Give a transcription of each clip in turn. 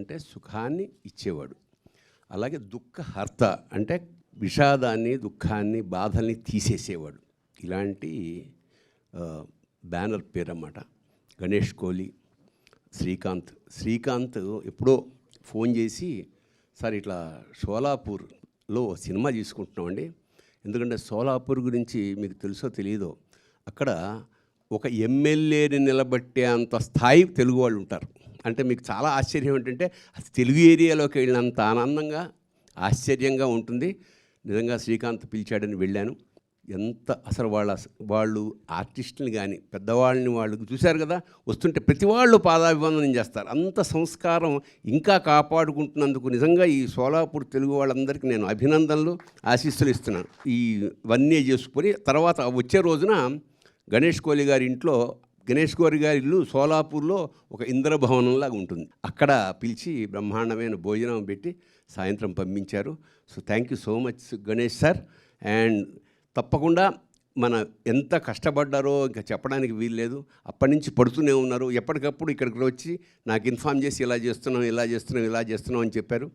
అంటే సుఖాన్ని ఇచ్చేవాడు. అలాగే దుఃఖహర్త అంటే విషాదాన్ని దుఃఖాన్ని బాధల్ని తీసేసేవాడు. ఇలాంటి బ్యానర్ పేరు అన్నమాట గణేష్ కోహ్లీ శ్రీకాంత్. శ్రీకాంత్ ఎప్పుడో ఫోన్ చేసి సార్ ఇట్లా షోలాపూర్లో సినిమా తీసుకుంటున్నామండి. ఎందుకంటే సోలాపూర్ గురించి మీకు తెలుసో తెలియదో అక్కడ ఒక ఎమ్మెల్యేని నిలబట్టే అంత స్థాయి తెలుగు వాళ్ళు ఉంటారు. అంటే మీకు చాలా ఆశ్చర్యం ఏంటంటే అది తెలుగు ఏరియాలోకి వెళ్ళినంత ఆనందంగా ఆశ్చర్యంగా ఉంటుంది. నిజంగా శ్రీకాంత్ పిలిచాడని వెళ్ళాను. ఎంత అసలు వాళ్ళ వాళ్ళు ఆర్టిస్టుని కానీ పెద్దవాళ్ళని వాళ్ళు చూశారు కదా వస్తుంటే ప్రతి వాళ్ళు పాదాభివందనం చేస్తారు. అంత సంస్కారం ఇంకా కాపాడుకుంటున్నందుకు నిజంగా ఈ సోలాపూర్ తెలుగు వాళ్ళందరికీ నేను అభినందనలు ఆశీస్సులు ఇస్తున్నాను. ఈ ఇవన్నీ చేసుకొని తర్వాత వచ్చే రోజున గణేష్ కోహ్లీ గారి ఇంట్లో గణేష్ కోహ్లీ గారి ఇల్లు సోలాపూర్లో ఒక ఇంద్రభవనంలాగా ఉంటుంది. అక్కడ పిలిచి బ్రహ్మాండమైన భోజనం పెట్టి సాయంత్రం పంపించారు. So thank you so much Ganesh sir and తప్పకుండా మన ఎంత కష్టపడ్డారో ఇంకా చెప్పడానికి వీల్లేదు. అప్పటి నుంచి పడుతూనే ఉన్నారు. ఎప్పటికప్పుడు ఇక్కడికి వచ్చి నాకు ఇన్ఫామ్ చేసి ఇలా చేస్తున్నాం ఇలా చేస్తున్నాం ఇలా చేస్తున్నాం అని చెప్పారు.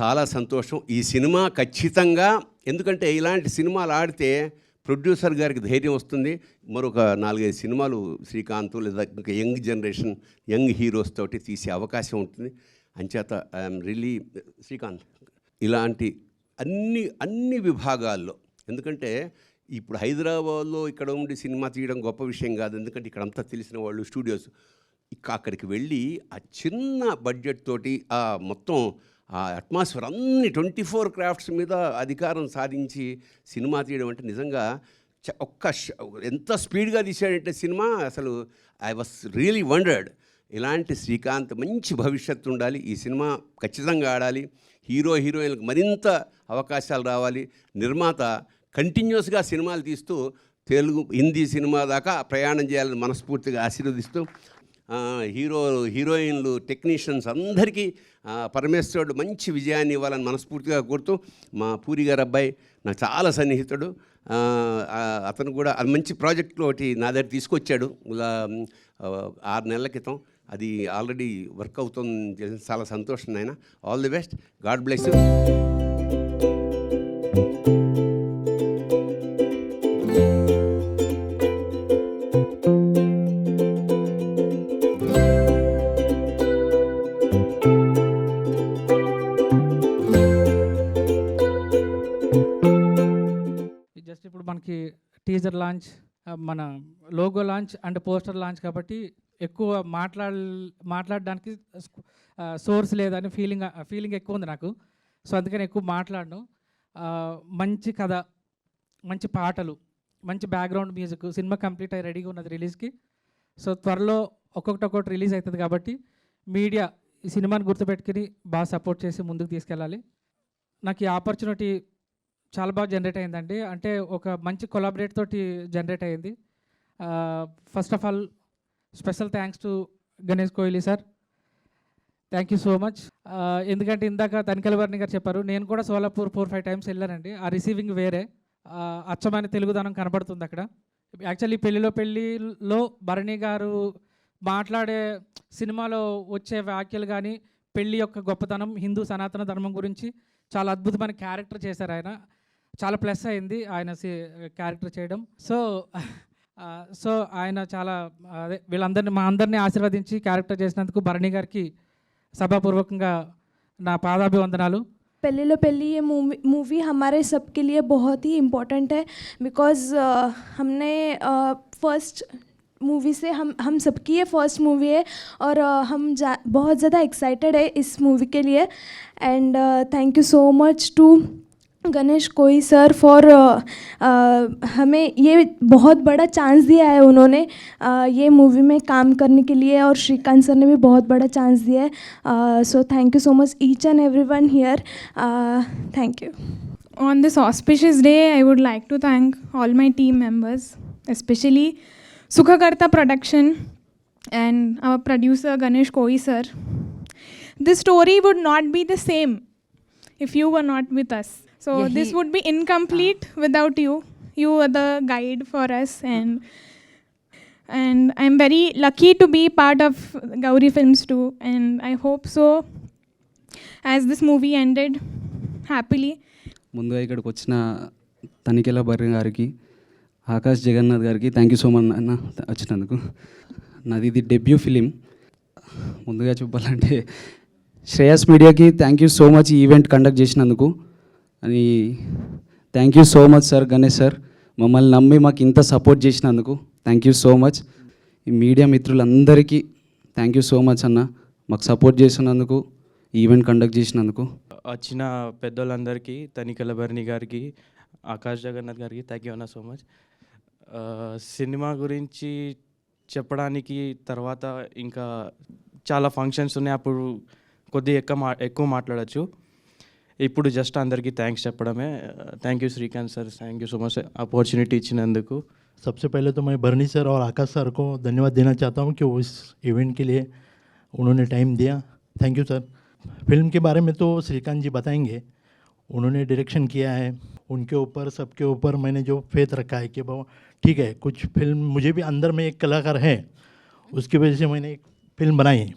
చాలా సంతోషం. ఈ సినిమా ఖచ్చితంగా ఎందుకంటే ఇలాంటి సినిమాలు ఆడితే ప్రొడ్యూసర్ గారికి ధైర్యం వస్తుంది. మరొక నాలుగైదు సినిమాలు శ్రీకాంత్ లేదా ఇంకా యంగ్ జనరేషన్ యంగ్ హీరోస్ తోటి తీసే అవకాశం ఉంటుంది. అంచేత ఐఎమ్ రియలీ శ్రీకాంత్ ఇలాంటి అన్ని అన్ని విభాగాల్లో ఎందుకంటే ఇప్పుడు హైదరాబాద్లో ఇక్కడ ఉండి సినిమా తీయడం గొప్ప విషయం కాదు. ఎందుకంటే ఇక్కడ అంతా తెలిసిన వాళ్ళు స్టూడియోస్. ఇక అక్కడికి వెళ్ళి ఆ చిన్న బడ్జెట్ తోటి ఆ మొత్తం ఆ అట్మాస్ఫియర్ అన్ని ట్వంటీ ఫోర్ క్రాఫ్ట్స్ మీద అధికారం సాధించి సినిమా తీయడం అంటే నిజంగా చ- ఒక్క ఎంత స్పీడ్గా తీశాడంటే సినిమా అసలు ఐ వాస్ రియలీ వండర్డ్. ఇలాంటి శ్రీకాంత్ మంచి భవిష్యత్తు ఉండాలి ఈ సినిమా ఖచ్చితంగా ఆడాలి హీరో హీరోయిన్లకు మరింత అవకాశాలు రావాలి. నిర్మాత కంటిన్యూస్గా సినిమాలు తీస్తూ తెలుగు హిందీ సినిమా దాకా ప్రయాణం చేయాలని మనస్ఫూర్తిగా ఆశీర్వదిస్తూ హీరో హీరోయిన్లు టెక్నీషియన్స్ అందరికీ పరమేశ్వరుడు మంచి విజయాన్ని ఇవ్వాలని మనస్ఫూర్తిగా కోరుతూ మా పూరి గారు అబ్బాయి నాకు చాలా సన్నిహితుడు. అతను కూడా అది మంచి ప్రాజెక్ట్లో ఒకటి నా దగ్గర తీసుకొచ్చాడు. ఆరు నెలల క్రితం. అది ఆల్రెడీ వర్క్ అవుతుంది. చాలా సంతోషం నాయన. All the best. God bless you. మనకి టీజర్ లాంచ్ మన logo launch and poster launch కాబట్టి ఎక్కువ మాట్లాడ మాట్లాడడానికి సోర్స్ లేదని ఫీలింగ్ ఫీలింగ్ ఎక్కువ ఉంది నాకు. సో అందుకని ఎక్కువ మాట్లాడను. మంచి కథ మంచి పాటలు మంచి బ్యాక్గ్రౌండ్ మ్యూజిక్ సినిమా కంప్లీట్ అయ్యి రెడీగా ఉన్నది రిలీజ్కి సో త్వరలో ఒక్కొక్కటి ఒక్కొక్కటి రిలీజ్ అవుతుంది కాబట్టి మీడియా ఈ సినిమాని గుర్తుపెట్టుకుని బాగా సపోర్ట్ చేసి ముందుకు తీసుకెళ్ళాలి. నాకు ఈ ఆపర్చునిటీ చాలా బాగా జనరేట్ అయిందండి. అంటే ఒక మంచి కొలాబరేట్ తోటి జనరేట్ అయింది. First of all special thanks to Ganesh Kohli sir thank you so much ఎందుకంటే ఇందాక తనికల వర్ణి గారు చెప్పారు నేను కూడా సోలాపూర్ ఫోర్ ఫైవ్ టైమ్స్ వెళ్ళానండి. ఆ రిసీవింగ్ వేరే. అచ్చమైన తెలుగుదనం కనబడుతుంది అక్కడ. యాక్చువల్లీ పెళ్ళిలో పెళ్ళిలో భరణి గారు మాట్లాడే సినిమాలో వచ్చే వ్యాఖ్యలు కానీ పెళ్ళి యొక్క గొప్పతనం హిందూ సనాతన ధర్మం గురించి చాలా అద్భుతమైన క్యారెక్టర్ చేశారు ఆయన. చాలా ప్లస్ అయింది ఆయన క్యారెక్టర్ చేయడం సో ఆ, సో ఆయన చాలా అదే వీళ్ళందరినీ మా అందరినీ ఆశీర్వదించి క్యారెక్టర్ చేసినందుకు భరణి గారికి సభాపూర్వకంగా నా పాదాభివందనాలు पेलीलो पेली ये मूवी मूवी हमारे सबके लिए बहुत ही इम्पोर्टेंट है बिकॉज़ हमने फर्स्ट मूवी से हम हम सबकी ये फर्स्ट मूवी है और uh, हम जा बहुत ज़्यादा एक्साइटेड है इस मूवी के लिए and thank you so much to Ganesh Kohli sir for हमें ये बहुत बड़ा चांस दिया है उन्होंने। आ, ये मूवी में काम करने के लिए और श्रीकांत सर ने भी बहुत बड़ा चांस दिया है। So thank you so much each and every one here thank you on this auspicious day I would like to thank all my team members specially Sukhkarta production and our producer Ganesh Kohli sir this story would not be the same if you were not with us So Yeah, this would be incomplete without you. You were the guide for us and and I'm very lucky to be part of Gauri Films too. And I hope so as this movie ended happily. ముందుగా ఇక్కడికి వచ్చిన తనికెల బర్రి గారికి ఆకాష్ జగన్నాథ్ గారికి thank you so much అన్న వచ్చినందుకు నాది ఇది debut film ముందుగా చెప్పాలంటే శ్రేయస్ మీడియాకి థ్యాంక్ యూ సో మచ్ ఈ ఈవెంట్ కండక్ట్ చేసినందుకు అని thank you so much sir Ganesh sir మమ్మల్ని నమ్మి మాకు ఇంత సపోర్ట్ చేసినందుకు థ్యాంక్ యూ సో మచ్ ఈ మీడియా మిత్రులందరికీ థ్యాంక్ యూ సో మచ్ అన్న. మాకు సపోర్ట్ చేసినందుకు ఈవెంట్ కండక్ట్ చేసినందుకు. వచ్చిన పెద్దోళ్ళందరికీ తనికల భరణి గారికి ఆకాష్ జగన్నాథ్ గారికి థ్యాంక్ యూ అన్న సో మచ్ సినిమా గురించి చెప్పడానికి తర్వాత ఇంకా చాలా ఫంక్షన్స్ ఉన్నాయి. అప్పుడు కొద్దిగా ఎక్కువ మా ఎక్కువ మాట్లాడచ్చు. ఇప్పుడు జస్ట్ అందరికీ థ్యాంక్స్ చెప్పడమే thank you Srikanth sir thank you so much opportunity ఇచ్చినందుకు सबसे पहले तो मैं बर्नी सर और आकाश सर को धन्यवाद देना चाहता हूँ कि वो इस इवेंट के लिए उन्होंने टाइम दिया थैंक यू सर फिल्म के बारे में तो श्रीकांत जी बताएंगे उन्होंने डायरेक्शन किया है उनके ऊपर सबके ऊपर मैंने जो फेथ रखा है कि बाबा ठीक है कुछ फिल्म मुझे भी अंदर में एक कलाकार है उसकी वजह से मैंने एक फिल्म बनाई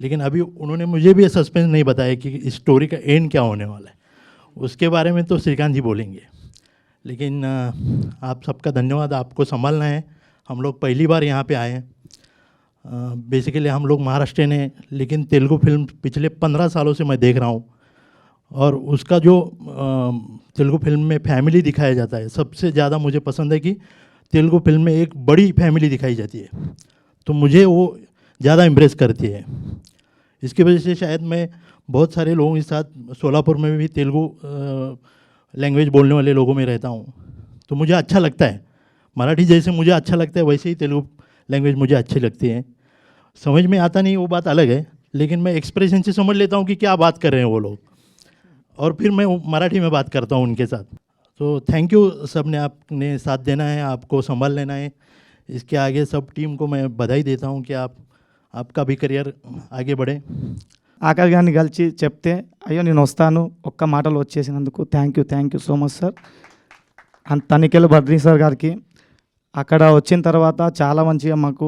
लेकिन अभी उन्होंने मुझे भी सस्पेंस नहीं बताया कि स्टोरी का एंड क्या होने वाला है। उसके बारे में तो श्रीकांत जी बोलेंगे। लेकिन आप सबका धन्यवाद, आपको संभालना है। हम लोग पहली बार यहाँ पे आए हैं। बेसिकली हम लोग महाराष्ट्र हैं लेकिन तेलुगु फ़िल्म पिछले पंद्रह सालों से मैं देख रहा हूँ। और उसका जो तेलुगु फ़िल्म में फैमिली दिखाया जाता है, सबसे ज़्यादा मुझे पसंद है कि तेलुगु फ़िल्म में एक बड़ी फैमिली दिखाई जाती है। तो मुझे वो ज़्यादा इम्प्रेस करती है। इसकी वजह से शायद मैं बहुत सारे लोगों के साथ सोलापुर में भी तेलुगु लैंग्वेज बोलने वाले लोगों में रहता हूँ। तो मुझे अच्छा लगता है। मराठी जैसे मुझे अच्छा लगता है, वैसे ही तेलुगु लैंग्वेज मुझे अच्छी लगती है। समझ में आता नहीं, वो बात अलग है, लेकिन मैं एक्सप्रेशन से समझ लेता हूँ कि क्या बात कर रहे हैं वो लोग। और फिर मैं मराठी में बात करता हूँ उनके साथ। तो थैंक यू सबने आपने साथ देना है, आपको संभाल लेना है। इसके आगे सब टीम को मैं बधाई देता हूँ कि आप आपका भी करियर आगे बढ़े ఆకాష్ గారిని కలిసి చెప్తే అయ్యో నేను వస్తాను ఒక్క మాటలో వచ్చేసినందుకు thank you thank you so much sir and Tanikella Badri sir గారికి అక్కడ వచ్చిన తర్వాత చాలా మంచిగా మాకు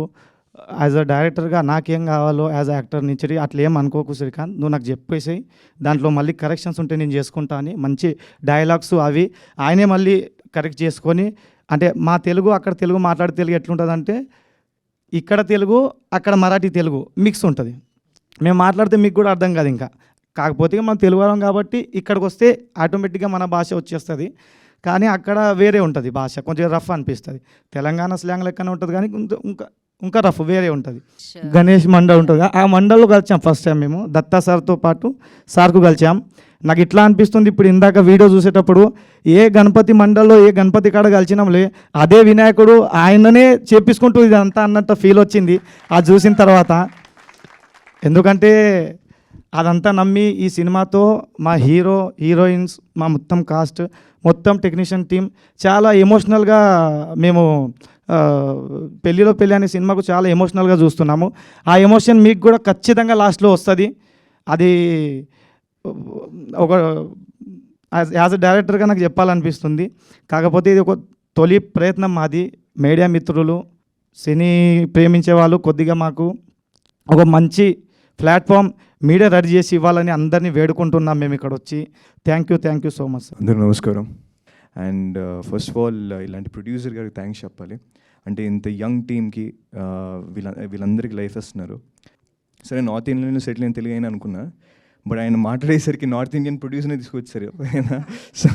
యాజ్ అ డైరెక్టర్గా నాకేం కావాలో యాజ్ అ యాక్టర్ నుంచి అట్లా ఏం అనుకోకు శ్రీకాంత్ నువ్వు నాకు చెప్పేసి దాంట్లో మళ్ళీ కరెక్షన్స్ ఉంటే నేను చేసుకుంటా అని మంచి డైలాగ్స్ అవి ఆయనే మళ్ళీ కరెక్ట్ చేసుకొని అంటే మా తెలుగు అక్కడ తెలుగు మాట్లాడే తెలుగు ఎట్లుంటుందంటే ఇక్కడ తెలుగు అక్కడ మరాఠీ తెలుగు మిక్స్ ఉంటుంది. మేము మాట్లాడితే మీకు కూడా అర్థం కాదు ఇంకా. కాకపోతే మనం తెలుగు వాళ్ళం కాబట్టి ఇక్కడికి వస్తే ఆటోమేటిక్గా మన భాష వచ్చేస్తుంది. కానీ అక్కడ వేరే ఉంటుంది భాష. కొంచెం రఫ్ అనిపిస్తుంది. తెలంగాణ స్లాంగ్ లెక్కనే ఉంటుంది కానీ ఇంకా ఇంకా రఫ్ వేరే ఉంటుంది. గణేష్ మండల్ ఉంటుంది. ఆ మండల్లో కలిసాం ఫస్ట్ టైం మేము. దత్తా సార్తో పాటు సార్కు కలిసాం. నాకు ఇట్లా అనిపిస్తుంది ఇప్పుడు ఇందాక వీడియో చూసేటప్పుడు ఏ గణపతి మండల్లో ఏ గణపతి కాడ కలిసినాంలే అదే వినాయకుడు ఆయననే చేపించుకుంటూ ఇదంతా అన్నట్టు ఫీల్ వచ్చింది. అది చూసిన తర్వాత ఎందుకంటే అదంతా నమ్మి ఈ సినిమాతో మా హీరో హీరోయిన్స్ మా మొత్తం కాస్ట్ మొత్తం టెక్నీషియన్ టీం చాలా ఎమోషనల్గా మేము పెళ్ళిలో పెళ్ళి అనే సినిమాకు చాలా ఎమోషనల్గా చూస్తున్నాము. ఆ ఎమోషన్ మీకు కూడా ఖచ్చితంగా లాస్ట్లో వస్తుంది. అది ఒక యాజ్ అ డైరెక్టర్గా నాకు చెప్పాలనిపిస్తుంది. కాకపోతే ఇది ఒక తొలి ప్రయత్నం మాది. మీడియా మిత్రులు సినీ ప్రేమించే వాళ్ళు కొద్దిగా మాకు ఒక మంచి ప్లాట్ఫామ్ మీడియా రెడీ చేసి ఇవ్వాలని అందరినీ వేడుకుంటున్నాం మేము ఇక్కడ వచ్చి thank you thank you so much అందరూ నమస్కారం. అండ్ ఫస్ట్ ఆఫ్ ఆల్ ఇలాంటి ప్రొడ్యూసర్ గారికి థ్యాంక్స్ చెప్పాలి. అంటే ఇంత యంగ్ టీమ్కి uh, వీళ్ళ వీళ్ళందరికీ లైఫ్ ఇస్తున్నారు. సరే నార్త్ ఇండియన్లో సెటిల్ అయిన తెలుగు అయినా అనుకున్నా బట్ ఆయన మాట్లాడేసరికి నార్త్ ఇండియన్ ప్రొడ్యూసర్నే తీసుకొచ్చారు. ఆయన సో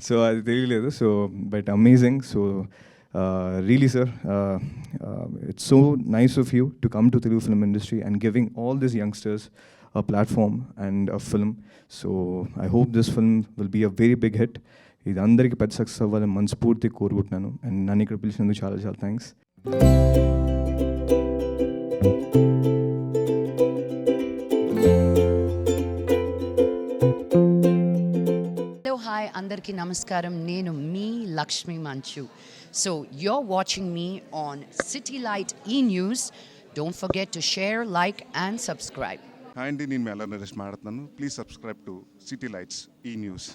సో అది తెలియలేదు. So but amazing so really sir it's so nice of you to come to Telugu film industry and giving all this youngsters a platform and a film so I hope this film will be a very big hit ఇది అందరికీ పెద్ద success అవ్వాలని మనస్ఫూర్తి కోరుకుంటున్నాను. And నన్ను ఇక్కడ పిలిచినందుకు చాలా చాలా థ్యాంక్స్ హలో హాయ్ అందరికీ నమస్కారం. నేను మీ Lakshmi Manchu. So you're watching me on City Light E News don't forget to share like and subscribe hi అండి. నేను మెల్ల నరేష్ మాట్లాడుతున్నాను. Please subscribe to City Lights E News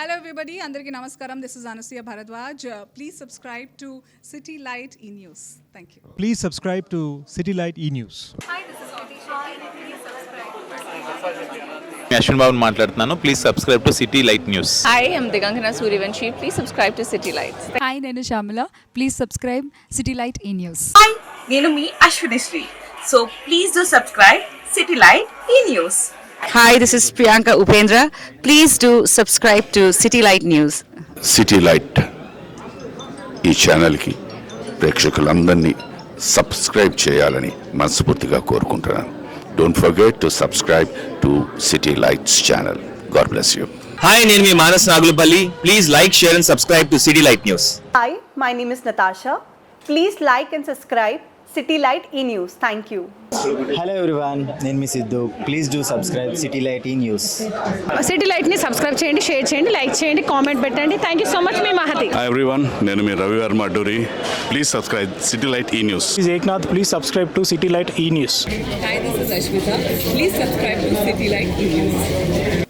hello everybody అందరికీ నమస్కారం. This is Anasuya Bharadwaj please subscribe to City Light E News thank you Please subscribe to City Light E News. Ashwin Babu మాట్లాడుతున్నాను. Please subscribe to City Light News hi I'm Digangana Suryavanshi please subscribe to City Lights hi నేను Shyamala please subscribe City Light E News hi నేను మీ Ashwini Sri. So please do subscribe City Light E News hi this is Priyanka Upendra please do subscribe to City Light News City Light E ఛానల్కి ప్రేక్షకులందరినీ subscribe చేయాలని మనస్ఫూర్తిగా కోరుకుంటున్నాను. Don't forget to subscribe to City Lights channel God bless you hi నేను మీ Manas Nagulapalli. Please like share and subscribe to City Light News hi my name is Natasha please like and subscribe City Light E News. Thank you Hello everyone, నేను మీ Siddhu. Please do subscribe City Light E News City లైట్ని subscribe చేయండి share చేయండి like చేయండి comment పెట్టండి. Thank you so much మీ Mahathi. Everyone నేను మీ Ravi Varma Adduri. Please subscribe City Light E News please Eknath please subscribe to City Light E News hi this is Ashwitha please subscribe to City Light E News